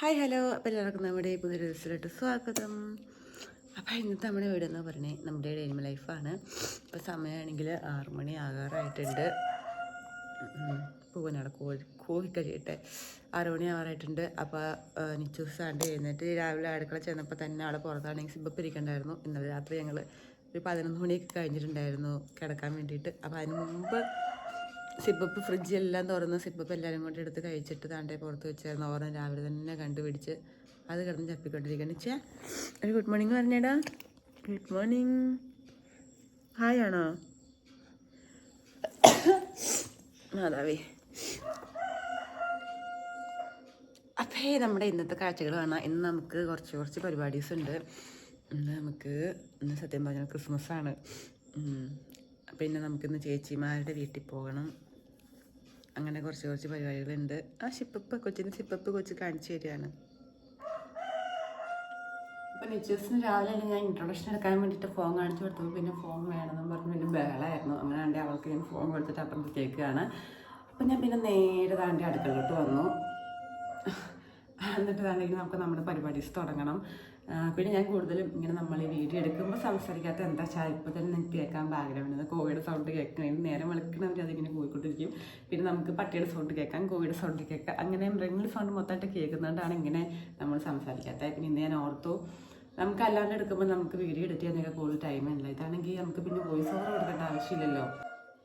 Hi hello. അപ്പോൾ എല്ലാവർക്കും നമ്മുടെ പുതിയൊരു ദിവസത്തിലോട്ട് സ്വാഗതം. അപ്പോൾ ഇന്നത്തെ നമ്മുടെ വീട് എന്ന് പറഞ്ഞാൽ നമ്മുടെ ഡെയിലി ലൈഫാണ് ഇപ്പോൾ സമയമാണെങ്കിൽ ആറു മണി ആകാറായിട്ടുണ്ട്. പൂവനോടെ കോഴി കോഴി കഴിയട്ടെ. ആറു മണി ആകാറായിട്ടുണ്ട്. അപ്പോൾ നിച്ചൂസ് സാണ്ട് എഴുന്നേറ്റ് രാവിലെ അടുക്കള ചെന്നപ്പോൾ തന്നെ ആളെ പുറത്താണെങ്കിൽ സിബപ്പ് ഇരിക്കണ്ടായിരുന്നു ഇന്നലെ രാത്രി ഞങ്ങൾ ഒരു പതിനൊന്ന് മണിയൊക്കെ കഴിഞ്ഞിട്ടുണ്ടായിരുന്നു കിടക്കാൻ വേണ്ടിയിട്ട്. അപ്പോൾ അതിന് മുമ്പ് സിപ്പപ്പ് ഫ്രിഡ്ജ് എല്ലാം തുറന്ന് സിബപ്പ് എല്ലാവരും കൂടി എടുത്ത് കഴിച്ചിട്ട് താണ്ടെ പുറത്ത് വെച്ചായിരുന്നു ഓർമ്മ രാവിലെ തന്നെ കണ്ടുപിടിച്ച് അത് കിടന്ന് ചപ്പിക്കൊണ്ടിരിക്കുന്നു ചേ ഒരു ഗുഡ് മോർണിംഗ് പറഞ്ഞേടാ. ഗുഡ് മോർണിംഗ് ഹായ് ആണോ? മാതാവേ. അപ്പേ നമ്മുടെ ഇന്നത്തെ കാഴ്ചകൾ കാണാം. ഇന്ന് നമുക്ക് കുറച്ച് കുറച്ച് പരിപാടീസ് ഉണ്ട്. ഇന്ന് നമുക്ക് ഇന്ന് സത്യം പറഞ്ഞാൽ ക്രിസ്മസ് ആണ്. പിന്നെ നമുക്കിന്ന് ചേച്ചിമാരുടെ വീട്ടിൽ പോകണം. അങ്ങനെ കുറച്ച് കുറച്ച് പരിപാടികളുണ്ട്. ആ ഷിപ്പപ്പ് കൊച്ചിന് ഷിപ്പപ്പ് കൊച്ച് കാണിച്ചു തരികയാണ്. അപ്പോൾ നെച്ചേഴ്സിന് രാവിലെ ഞാൻ ഇൻട്രൊഡക്ഷൻ എടുക്കാൻ വേണ്ടിയിട്ട് ഫോൺ കാണിച്ചു കൊടുത്തപ്പോൾ പിന്നെ ഫോൺ വേണമെന്ന് പറഞ്ഞ്. പിന്നെ ബേളായിരുന്നു അങ്ങനെ ആണ്ടെ അവൾക്ക് ഞാൻ ഫോൺ കൊടുത്തിട്ട് അപ്പുറത്തേക്കാണ് അപ്പം ഞാൻ പിന്നെ നേരെ താണ്ടി അടുക്കളയിലോട്ട് വന്നു. എന്നിട്ട് താണ്ടെങ്കിൽ നമുക്ക് നമ്മുടെ പരിപാടീസ് തുടങ്ങണം. പിന്നെ ഞാൻ കൂടുതലും ഇങ്ങനെ നമ്മൾ ഈ വീഡിയോ എടുക്കുമ്പോൾ സംസാരിക്കാത്ത എന്താ വെച്ചാൽ ഇപ്പോൾ തന്നെ നിങ്ങൾക്ക് കേൾക്കാൻ ബാക്ക്ഗ്രൗണ്ട് കോവിഡ് സൗണ്ട് കേൾക്കണമെങ്കിൽ നേരെ വിളിക്കണവർ അതിങ്ങനെ പോയിക്കൊണ്ടിരിക്കും. പിന്നെ നമുക്ക് പട്ടിയുടെ സൗണ്ട് കേൾക്കാം കോവിഡ് സൗണ്ട് കേൾക്കാം. അങ്ങനെ മൃഗങ്ങളുടെ സൗണ്ട് മൊത്തമായിട്ട് കേൾക്കുന്നതുകൊണ്ടാണ് ഇങ്ങനെ നമ്മൾ സംസാരിക്കാത്തത് പിന്നെ ഇന്ന് ഞാൻ ഓർത്തു നമുക്ക് അല്ലാണ്ട് എടുക്കുമ്പോൾ നമുക്ക് വീഡിയോ എഡിറ്റ് ചെയ്യാനൊക്കെ കൂടുതൽ ടൈമില്ല ഇതാണെങ്കിൽ നമുക്ക് പിന്നെ വോയിസ് ഓവർ കൊടുക്കേണ്ട ആവശ്യമില്ലല്ലോ.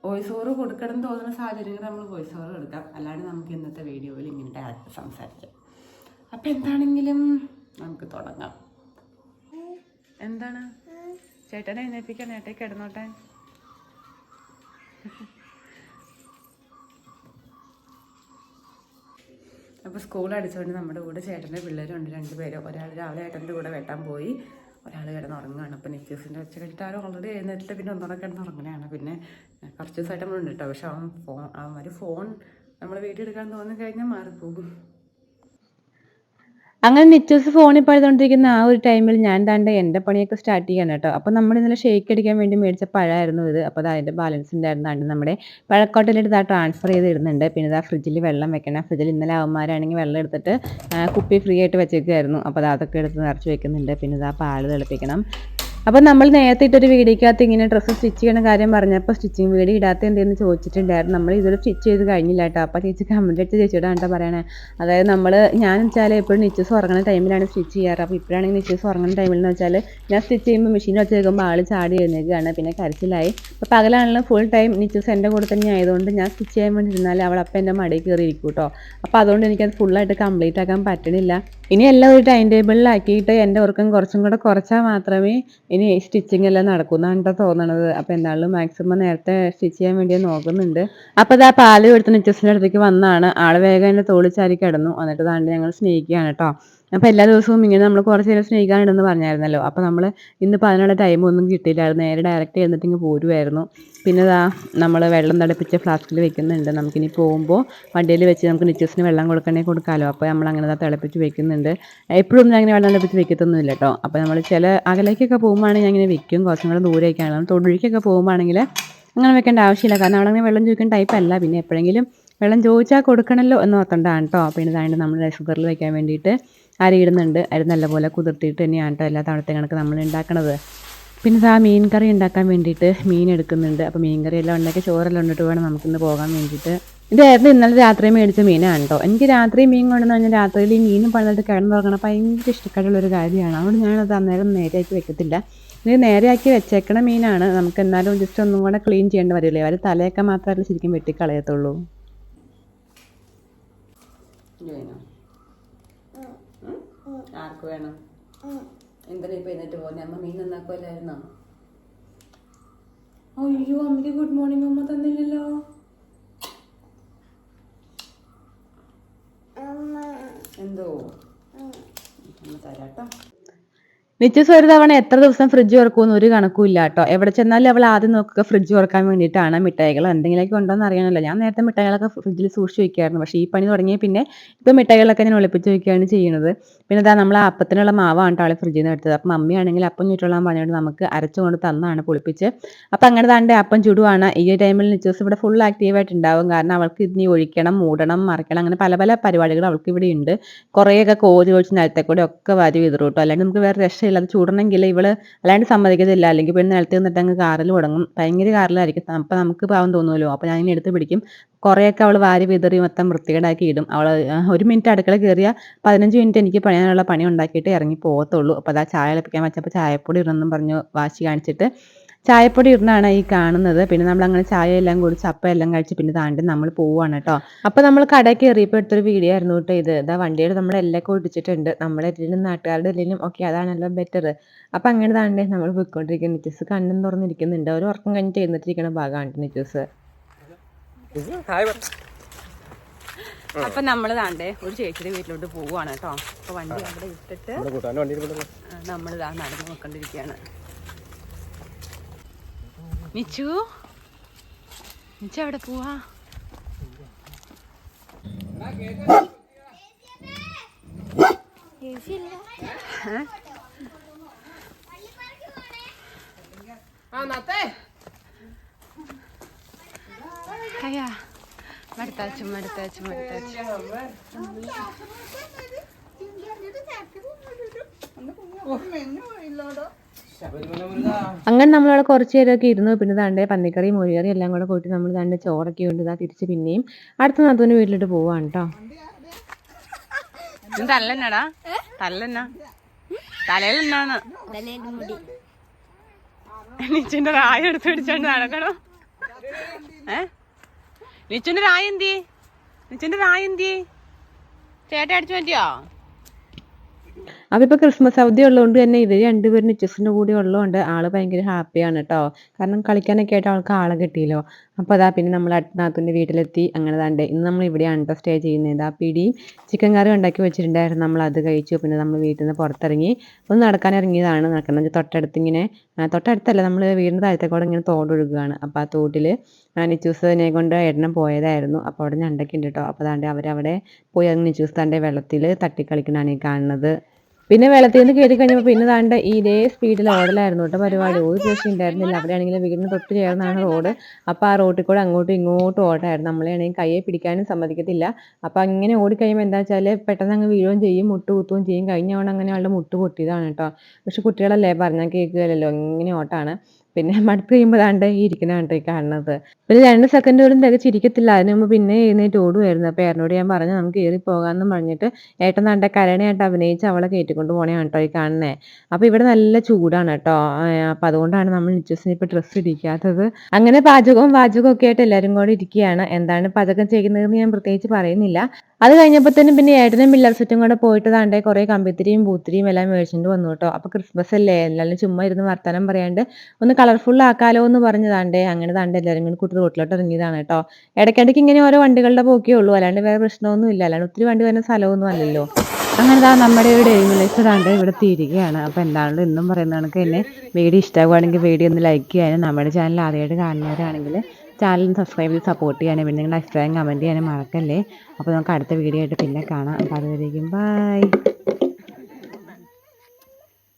വോയിസ് ഓവർ കൊടുക്കണം തോന്നുന്ന സാഹചര്യങ്ങൾ നമ്മൾ വോയിസ് ഓവർ കൊടുക്കാം. അല്ലാണ്ട് നമുക്ക് ഇന്നത്തെ വീഡിയോയിൽ ഇങ്ങനെ ഡയറക്റ്റ് സംസാരിക്കാം. അപ്പോൾ എന്താണെങ്കിലും നമുക്ക് തുടങ്ങാം. എന്താണ്? ചേട്ടനെ എഴുന്നേപ്പിക്കാൻ ഏട്ടേ കിടന്നോട്ടെ. അപ്പോൾ സ്കൂൾ അടിച്ചുകൊണ്ട് നമ്മുടെ കൂടെ ചേട്ടന്റെ പിള്ളേരുണ്ട് രണ്ടുപേരും. പേര് ഒരാൾ രാവിലെ ഏട്ടന്റെ കൂടെ വെട്ടാൻ പോയി ഒരാൾ കിടന്ന് ഉറങ്ങുകയാണ് അപ്പോൾ നിത്യസിന്റെ വെച്ച് കഴിഞ്ഞിട്ട് ആരും ഓൾറെഡി എഴുന്നേറ്റിട്ട് പിന്നെ ഒന്നുകൂടെ കിടന്ന് ഉറങ്ങുകയാണ് പിന്നെ കുറച്ച് ദിവസമായിട്ട് നമ്മളുണ്ട് കേട്ടോ. പക്ഷെ അവൻ ഫോൺ അവന്മാർ ഫോൺ നമ്മൾ വീട്ടിൽ എടുക്കാൻ തോന്നി കഴിഞ്ഞാൽ മാറിപ്പോകും. അങ്ങനെ നിത്യസ് ഫോണിൽ പഴുതുകൊണ്ടിരിക്കുന്ന ആ ഒരു ടൈമിൽ ഞാൻ താണ്ട എന്റെ പണിയൊക്കെ സ്റ്റാർട്ട് ചെയ്യാൻ കേട്ടോ. അപ്പോൾ നമ്മൾ ഇന്നലെ ഷേക്ക് അടിക്കാൻ വേണ്ടി മേടിച്ച പഴമായിരുന്നു ഇത്. അപ്പോൾ അത് അതിന്റെ ബാലൻസ് ഉണ്ടായിരുന്നാണ്ട് നമ്മുടെ പഴക്കോട്ടയിലെടുത്ത് ആ ട്രാൻസ്ഫർ ചെയ്ത് ഇടുന്നുണ്ട്. പിന്നെ ഇതാ ഫ്രിഡ്ജിൽ വെള്ളം വെക്കണം. ഫ്രിഡ്ജിൽ ഇന്നലെ അവന്മാരാണെങ്കിൽ വെള്ളം എടുത്തിട്ട് കുപ്പി ഫ്രീ ആയിട്ട് വെച്ചേക്കുമായിരുന്നു അപ്പോൾ അത് അതൊക്കെ എടുത്ത് നിറച്ച് വെക്കുന്നുണ്ട്. പിന്നെ ഇതാ പാൽ തിളപ്പിക്കണം. അപ്പോൾ നമ്മൾ നേരത്തെ ഇട്ടൊരു വീഡിയോക്കകത്ത് ഇങ്ങനെ ഡ്രസ്സ് സ്റ്റിച്ച് ചെയ്യണ കാര്യം പറഞ്ഞപ്പോൾ സ്റ്റിച്ചിങ് വീഡിയോ ഇടാത്ത എന്തെന്ന് ചോദിച്ചിട്ടുണ്ടായിരുന്നു. നമ്മൾ ഇതുവരെ സ്റ്റിച്ച് ചെയ്ത് കഴിഞ്ഞില്ല കേട്ടോ അപ്പോൾ ചേച്ചി കമന്റ് അടിച്ച് ചേച്ചിയോടാണ് കേട്ടോ പറയണേ. അതായത് നമ്മൾ ഞാൻ വെച്ചാൽ എപ്പോഴും നിച്ചസ് ഉറങ്ങുന്ന ടൈമിലാണ് സ്റ്റിച്ച് ചെയ്യാറ്. അപ്പോൾ ഇപ്പോഴാണെങ്കിൽ നിച്ചസ് ഉറങ്ങുന്ന ടൈമിൽ എന്ന് വെച്ചാൽ ഞാൻ സ്റ്റിച്ച് ചെയ്യുമ്പോൾ മെഷീൻ വെച്ച് കഴിക്കുമ്പോൾ ആൾ ചാടി എഴുന്നേക്കുകയാണ് പിന്നെ കരച്ചിലായി. അപ്പോൾ പകലാണെങ്കിലും ഫുൾ ടൈം നിച്ചസ് എന്റെ കൂടെ തന്നെ ആയതുകൊണ്ട് ഞാൻ സ്റ്റിച്ച് ചെയ്യാൻ വേണ്ടി ഇരുന്നാൽ അവൾ അപ്പം എന്റെ മടിയിൽ കയറി ഇരിക്കും കേട്ടോ അപ്പോൾ അതുകൊണ്ട് എനിക്കത് ഫുള്ളായിട്ട് കംപ്ലീറ്റ് ആക്കാൻ പറ്റണില്ല. ഇനി എല്ലാം ഒരു ടൈം ടേബിളിലാക്കിയിട്ട് എന്റെ ഉറക്കം കുറച്ചും കൂടെ കുറച്ചാൽ മാത്രമേ ഇനി സ്റ്റിച്ചിങ് എല്ലാം നടക്കുമെന്നാണ് തോന്നണത്. അപ്പോൾ എന്തായാലും മാക്സിമം നേരത്തെ സ്റ്റിച്ച് ചെയ്യാൻ വേണ്ടി നോക്കുന്നുണ്ട്. അപ്പോൾ ഇതാ പാൽ കൊടുത്ത് നിച്ചസിന്റെ അടുത്തേക്ക് വന്നാണ്. ആൾ വേഗം എന്റെ തോളിൽ ചാരി കിടന്നു. എന്നിട്ട് താണ്ട് ഞങ്ങൾ സ്നേഹിക്കുകയാണ് കേട്ടോ അപ്പോൾ എല്ലാ ദിവസവും ഇങ്ങനെ നമ്മൾ കുറച്ച് നേരം സ്നേഹിക്കാനുണ്ടെന്ന് പറഞ്ഞായിരുന്നല്ലോ. അപ്പോൾ നമ്മൾ ഇന്നിപ്പോൾ അതിനുള്ള ടൈം ഒന്നും കിട്ടിയില്ലായിരുന്നു. നേരെ ഡയറക്റ്റ് ചെയ്തിട്ട് ഇങ്ങ് പോരുമായിരുന്നു പിന്നെ ഇതാ നമ്മൾ വെള്ളം തിളപ്പിച്ച ഫ്ലാസ്കിൽ വെക്കുന്നുണ്ട്. നമുക്കിനി പോകുമ്പോൾ വണ്ടിയിൽ വെച്ച് നമുക്ക് നിച്ചസിന് വെള്ളം കൊടുക്കണേ കൊടുക്കാമല്ലോ അപ്പോൾ നമ്മൾ അങ്ങനെ തിളപ്പിച്ച് വെക്കുന്നുണ്ട്. എപ്പോഴും ഞാൻ അങ്ങനെ വെള്ളം തിളപ്പിച്ച് വെക്കത്തൊന്നുമില്ല കേട്ടോ അപ്പോൾ നമ്മൾ ചില അകലേക്കൊക്കെ പോകുമ്പോഴാണെങ്കിൽ ഞാൻ ഇങ്ങനെ വെക്കും. കുറച്ചും കൂടെ ദൂരേക്കാണ്. തൊടുഴിക്കൊക്കെ പോകുമ്പോഴാണെങ്കിൽ അങ്ങനെ വെക്കേണ്ട ആവശ്യമില്ല. കാരണം അവളങ്ങനെ വെള്ളം ചോദിക്കുന്ന ടൈപ്പ് അല്ല. പിന്നെ എപ്പോഴെങ്കിലും വെള്ളം ചോദിച്ചാൽ കൊടുക്കണമല്ലോ എന്ന് ഓർത്തോണ്ടാണ് കേട്ടോ അപ്പോൾ ഇതായത് നമ്മൾ ഷുഗറിൽ വയ്ക്കാൻ വേണ്ടിയിട്ട് അരി ഇടുന്നുണ്ട്. അരി നല്ലപോലെ കുതിർത്തിയിട്ട് തന്നെയാണ് കേട്ടോ എല്ലാ തവണത്തെ കണക്ക് നമ്മൾ ഉണ്ടാക്കണത്. പിന്നെ ആ മീൻ കറി ഉണ്ടാക്കാൻ വേണ്ടിയിട്ട് മീൻ എടുക്കുന്നുണ്ട്. അപ്പോൾ മീൻ കറി എല്ലാം ഉണ്ടാക്കി ചോറെല്ലാം ഉണ്ടിട്ട് വേണം നമുക്കിന്ന് പോകാൻ വേണ്ടിയിട്ട്. ഇതായിരുന്നു ഇന്നലെ രാത്രി മേടിച്ച മീനാണ് കേട്ടോ എനിക്ക് രാത്രി മീൻ കൊണ്ടുവന്ന് കഴിഞ്ഞാൽ രാത്രിയിൽ ഈ മീനും പണിതിട്ട് കിടന്നുറങ്ങണം. ഭയങ്കര ഇഷ്ടക്കാരുള്ളൊരു കാര്യമാണ്. അതുകൊണ്ട് ഞാനത് അന്നേരം നേരെയാക്കി വെക്കത്തില്ല. ഇത് നേരെയാക്കി വെച്ചേക്കണ മീനാണ്. നമുക്ക് എന്നാലും ജസ്റ്റ് ഒന്നും കൂടെ ക്ലീൻ ചെയ്യേണ്ടി വരില്ലേ? അവർ തലയൊക്കെ മാത്രമല്ല ശരിക്കും വെട്ടിക്കളയത്തുള്ളൂ. ആർക്ക് വേണം? എന്തിനാ ഇപ്പൊ എന്നിട്ട് പോകുന്നത് അമ്മ മീൻ നന്നാക്കുമല്ലായിരുന്നോ അയ്യോ അമ്മയ്ക്ക് ഗുഡ് മോർണിംഗ് അമ്മ തന്നില്ലല്ലോ. എന്തോ? അമ്മ തരാട്ടോ. നിച്ചസ് ഒരു തവണ എത്ര ദിവസം ഫ്രിഡ്ജ് തുറക്കുമെന്ന് ഒരു കണക്കും ഇല്ല കേട്ടോ. എവിടെ ചെന്നാലും അവൾ ആദ്യം നോക്കുക ഫ്രിഡ്ജ് തുറക്കാൻ വേണ്ടിയിട്ടാണ് മിഠായികൾ എന്തെങ്കിലുമൊക്കെ ഉണ്ടോയെന്ന് അറിയാനല്ലോ ഞാൻ നേരത്തെ മിഠായികളൊക്കെ ഫ്രിഡ്ജിൽ സൂക്ഷിച്ച് വയ്ക്കായിരുന്നു പക്ഷേ ഈ പണി തുടങ്ങിയ പിന്നെ ഇപ്പോൾ മിഠായികളൊക്കെ ഞാൻ ഒളിപ്പിച്ച് വയ്ക്കുകയാണ് ചെയ്യുന്നത്. പിന്നെ ഇതാ നമ്മൾ അപ്പത്തിനുള്ള മാവാണ് ആളെ ഫ്രിഡ്ജിൽ നിന്ന് എടുത്തത്. അപ്പം മമ്മിയാണെങ്കിൽ അപ്പം ചുറ്റുള്ളാൻ പറഞ്ഞുകൊണ്ട് നമുക്ക് അരച്ചുകൊണ്ട് തന്നാണ് പൊളിപ്പിച്ച്. അപ്പം അങ്ങനെ താണ്ടെ അപ്പം ചുടുവാണ്. ഈ ടൈമിൽ നിച്ചോസ് ഇവിടെ ഫുൾ ആക്റ്റീവായിട്ട് ഉണ്ടാവും. കാരണം അവൾക്ക് ഇനി ഒഴിക്കണം മൂടണം മറക്കണം അങ്ങനെ പല പല പരിപാടികൾ അവൾക്ക് ഇവിടെ ഉണ്ട്. കുറേയൊക്കെ കോരി ഒഴിച്ച് നിലത്തെ കൂടെ ഒക്കെ വാരി വിതറും കേട്ടോ. അല്ലെങ്കിൽ നമുക്ക് വേറെ രക്ഷയില്ല. അത് ചൂടണമെങ്കിൽ ഇവൾ അല്ലാണ്ട് സമ്മതിക്കത്തില്ല. അല്ലെങ്കിൽ പിന്നെ നിലത്ത് നിന്നിട്ട് അങ്ങ് കാറിൽ തുടങ്ങും ഭയങ്കര കാറിലായിരിക്കും. അപ്പം നമുക്ക് പാവം തോന്നുമല്ലോ അപ്പം ഞാൻ ഇങ്ങനെ എടുത്ത് പിടിക്കും. കുറേയൊക്കെ അവൾ വാരി വിതറി മൊത്തം വൃത്തികേടാക്കി ഇടും. അവൾ ഒരു മിനിറ്റ് അടുക്കള കയറിയാൽ പതിനഞ്ച് മിനിറ്റ് എനിക്ക് പണിയാനുള്ള പണി ഉണ്ടാക്കിയിട്ട് ഇറങ്ങി പോകത്തുള്ളൂ അപ്പോൾ അതാ ചായ ഇളപ്പിക്കാൻ വെച്ചപ്പോൾ ചായപ്പൊടി ഇടണമെന്നും പറഞ്ഞു വാശി കാണിച്ചിട്ട് ചായപ്പൊടി ഇടുന്നതാണ് ഈ കാണുന്നത്. പിന്നെ നമ്മൾ അങ്ങനെ ചായ എല്ലാം കുടിച്ച് അപ്പം എല്ലാം കഴിച്ച് പിന്നെ താണ്ടി നമ്മൾ പോവാണ് കേട്ടോ അപ്പോൾ നമ്മൾ കടയിൽ കയറിയപ്പോൾ എടുത്തൊരു വീഡിയോ ആയിരുന്നു കേട്ടോ ഇത്. ഇതാ വണ്ടിയുടെ നമ്മൾ എല്ലാം ഒടിച്ചിട്ടുണ്ട് നമ്മുടെ ഇതിലും നാട്ടുകാരുടെ ഇതിലും ഓക്കെ അതാണല്ലോ ബെറ്റർ അപ്പം അങ്ങനെ താണ്ടേ നമ്മൾ പോയിക്കൊണ്ടിരിക്കുന്ന. നിറ്റസ് കണ്ണും തുറന്നിരിക്കുന്നുണ്ട് ഒരു ഉറക്കം കഴിഞ്ഞിട്ട് ചെയ്യുന്നിട്ടിരിക്കുന്ന ഭാഗമാണ് നിറ്റസ് അപ്പൊ നമ്മൾ താണ്ടേ ഒരു ചേച്ചിയുടെ വീട്ടിലോട്ട് പോവുകയാണ് കേട്ടോ അപ്പൊ വണ്ടി അവിടെ ഇട്ടിട്ട്. നമ്മൾ നടന്നു നോക്കൊണ്ടിരിക്കുകയാണ് മിച്ചു മിച്ചു അവിടെ പോവാ? അയ്യാ മടുത്താച്ചു മടുത്താച്ചു മടുത്താച്ചു. അങ്ങനെ നമ്മളവിടെ കുറച്ച് നേരമൊക്കെ ഇരുന്നു. പിന്നെ താണ്ടേ പന്നിക്കറി മോരുകറി എല്ലാം കൂടെ കൂട്ടി നമ്മൾ താണ്ട് ചോറൊക്കെ ഉണ്ട് ഇതാ തിരിച്ച് പിന്നെയും അടുത്ത നാത്തൂന് വീട്ടിലോട്ട് പോവാണ് കേട്ടോ ഇത് തല്ലെന്നാ? തലയിലെന്നാണ്? നിച്ചിന്റെ റായ എടുത്ത് പിടിച്ചോണ്ട് നടക്കണോ? ഏ? നിച്ചിന്റെ റായ എന്തി നിച്ചിന്റെ റായ എന്തി ചേട്ട അടിച്ചു പറ്റിയോ അപ്പോൾ ക്രിസ്മസ് അവധി ഉള്ളതുകൊണ്ട് തന്നെ ഇവർ രണ്ടുപേരും നിച്ചസിന്റെ കൂടെ ഉള്ളതുകൊണ്ട് ആൾ ഭയങ്കര ഹാപ്പിയാണ് കേട്ടോ കാരണം കളിക്കാനൊക്കെ ആയിട്ട് അവൾക്ക് ആളെ കിട്ടിയല്ലോ. അപ്പോൾ അതാ പിന്നെ നമ്മൾ അടുത്ത വീട്ടിലെത്തി. അങ്ങനെ താണ്ടേ ഇന്ന് നമ്മൾ ഇവിടെയാണ് കേട്ടോ സ്റ്റേ ചെയ്യുന്നത് ആ പിടിയും ചിക്കൻ കറി ഉണ്ടാക്കി വെച്ചിട്ടുണ്ടായിരുന്നു. നമ്മൾ അത് കഴിച്ചു. പിന്നെ നമ്മൾ വീട്ടിൽ നിന്ന് പുറത്തിറങ്ങി. ഒന്ന് നടക്കാൻ ഇറങ്ങിയതാണ്. നടക്കുന്നത് തൊട്ടടുത്ത് ഇങ്ങനെ തൊട്ടടുത്തല്ല. നമ്മൾ വീടിന്റെ താഴത്തേക്കൂടെ ഇങ്ങനെ തോടൊഴുകുകയാണ് അപ്പോൾ ആ തോട്ടിൽ നിച്ചൂസിനെ കൊണ്ട് എണ്ണം പോയതായിരുന്നു. അപ്പോൾ അവിടെ ഞണ്ടൊക്കെ ഉണ്ട് കേട്ടോ അപ്പോൾ താണ്ടെ അവരവിടെ പോയി. നിച്ചൂസ് താണ്ടെ വെള്ളത്തിൽ തട്ടിക്കളിക്കണാണ് ഈ കാണുന്നത്. പിന്നെ വെള്ളത്തിൽ നിന്ന് കയറി കഴിഞ്ഞപ്പോൾ പിന്നെ താണ്ട ഇതേ സ്പീഡിൽ ഓടലായിരുന്നു കേട്ടോ പരിപാടി. ഒരു രക്ഷ ഉണ്ടായിരുന്നില്ല അവിടെയാണെങ്കിൽ വീടിന് തൊട്ട് ചേർന്നാണ് റോഡ്. അപ്പോൾ ആ റോട്ടിൽ കൂടെ അങ്ങോട്ടും ഇങ്ങോട്ടും ഓടായിരുന്നു. നമ്മളെയാണെങ്കിൽ കയ്യെ പിടിക്കാനും സമ്മതിക്കത്തില്ല. അപ്പോൾ അങ്ങനെ ഓടിക്കഴിയുമ്പോൾ എന്താ വെച്ചാൽ പെട്ടെന്ന് അങ്ങ് വീഴുകയും ചെയ്യും മുട്ട് കുത്തുകയും ചെയ്യും. കഴിഞ്ഞ അങ്ങനെ അവളുടെ മുട്ട് പൊട്ടിയതാണ് കേട്ടോ. പക്ഷെ കുട്ടികളല്ലേ പറഞ്ഞാൽ കേൾക്കുകയല്ലോ ഇങ്ങനെ ഓട്ടാണ്. പിന്നെ മടുപ്പ് കഴിയുമ്പോൾ ദാണ്ട് ഈ കാണുന്നത്. പിന്നെ രണ്ട് സെക്കൻഡ് പോലും തികച്ചിരിക്കത്തില്ല അതിന് മുമ്പ് പിന്നെ എഴുന്നേറ്റ് ഓടുമായിരുന്നു അപ്പോൾ ഏട്ടനോട് ഞാൻ പറഞ്ഞു നമുക്ക് കയറി പോകാമെന്ന് പറഞ്ഞിട്ട് ഏട്ടൻ തന്റെ കരണയായിട്ട് അഭിനയിച്ച് അവളെ കയറ്റിക്കൊണ്ട് പോകണേ കേട്ടോ ഈ കാണുന്നത് അപ്പോൾ ഇവിടെ നല്ല ചൂടാണ് കേട്ടോ അപ്പോൾ അതുകൊണ്ടാണ് നമ്മൾ നിച്ചസിന് ഇപ്പോൾ ഡ്രസ്സ് ഇടിക്കാത്തത്. അങ്ങനെ പാചകവും പാചകവും ഒക്കെ ആയിട്ട് എല്ലാവരും കൂടെ ഇരിക്കുകയാണ്. എന്താണ് പാചകം ചെയ്യുന്നതെന്ന് ഞാൻ പ്രത്യേകിച്ച് പറയുന്നില്ല. അത് കഴിഞ്ഞപ്പോൾ തന്നെ പിന്നെ ഏട്ടനും പിള്ളേർ സെറ്റും കൂടെ പോയിട്ട് താണ്ടേ കുറേ കമ്പിത്തിരിയും പൂത്തിരിയും എല്ലാം മേടിച്ചിട്ട് വന്നു കേട്ടോ. അപ്പോൾ ക്രിസ്മസ് അല്ലേ? എല്ലാവരും ചുമ്മാ ഇരുന്ന് വർത്തമാനം പറയാണ്ട് ഒന്ന് കളർഫുൾ ആക്കാലോ എന്ന് പറഞ്ഞതാണ്ടേ അങ്ങനെ താണ്ട് എല്ലാവരും കൂടി കൂട്ടി റോട്ടിലോട്ട് ഇറങ്ങിയതാണ് കേട്ടോ. ഇടയ്ക്കിടയ്ക്ക് ഇങ്ങനെ ഓരോ വണ്ടികളുടെ പോക്കേ ഉള്ളൂ. അല്ലാണ്ട് വേറെ പ്രശ്നമൊന്നും ഇല്ല. അല്ലാണ്ട് ഒത്തിരി വണ്ടി വരുന്ന സ്ഥലമൊന്നും അല്ലല്ലോ. അങ്ങനെ താ നമ്മുടെ ഒരു ഡെയിമിലേക്ക് താണ്ട് ഇവിടെ തീരുകയാണ്. അപ്പോൾ എന്താണല്ലോ ഇന്നും പറയുന്ന കണക്ക് തന്നെ വീഡിയോ ഇഷ്ടമാകുകയാണെങ്കിൽ വീഡിയോ ഒന്ന് ലൈക്ക് ചെയ്യാനും നമ്മുടെ ചാനൽ ആദ്യമായിട്ട് കാണുന്നവരാണെങ്കിൽ ചാനൽ സബ്സ്ക്രൈബ് ചെയ്ത് സപ്പോർട്ട് ചെയ്യാനും പിന്നെ നിങ്ങളുടെ അഭിപ്രായം കമന്റ് ചെയ്യാനും മറക്കല്ലേ? അപ്പോൾ നമുക്ക് അടുത്ത വീഡിയോ ആയിട്ട് പിന്നെ കാണാം. അപ്പോൾ അതുവരേക്കും ബൈ